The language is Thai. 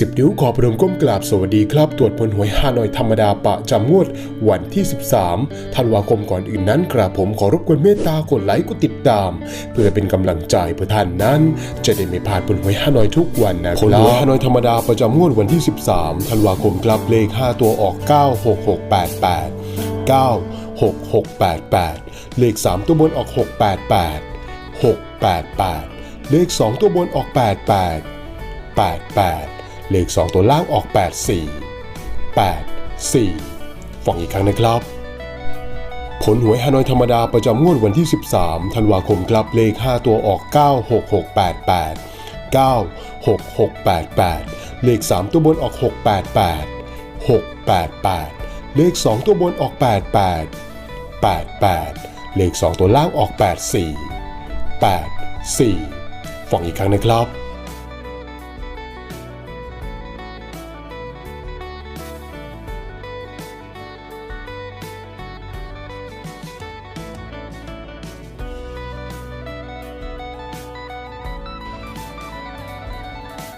10นิ้วขอประดมก้มกราบสวัสดีครับ ตรวจผลหวยฮานอยธรรมดาประจำงวด วันที่ 13 ธันวาคมก่อนอื่นนั้นกราบผมขอรบกวนเมตตากดไลค์กดติดตาม เพื่อเป็นกำลังใจเพื่อท่านนั้น จะได้ไม่พลาดผลหวยฮานอยทุกวันนะครับผลหวยฮานอยธรรมดาประจำงวดวันที่ 13 ธันวาคมครับเลข 5 ตัวออก 96688 96688 เลข 3 ตัวบนออก 688 688 เลข 2 ตัวบนออก 88 88 เลข 2 ตัวล่างออก 84 84 ฟังอีกครั้งนะครับ ผลหวยฮานอยธรรมดาประจำงวดวันที่ 13 ธันวาคมครับเลข 5 ตัวออก 96688 96688 เลข 3 ตัวบนออก 688 688 เลข 2 ตัวบนออก 88 88 เลข 2 ตัวล่างออก 84 84 ฟังอีกครั้งนะครับ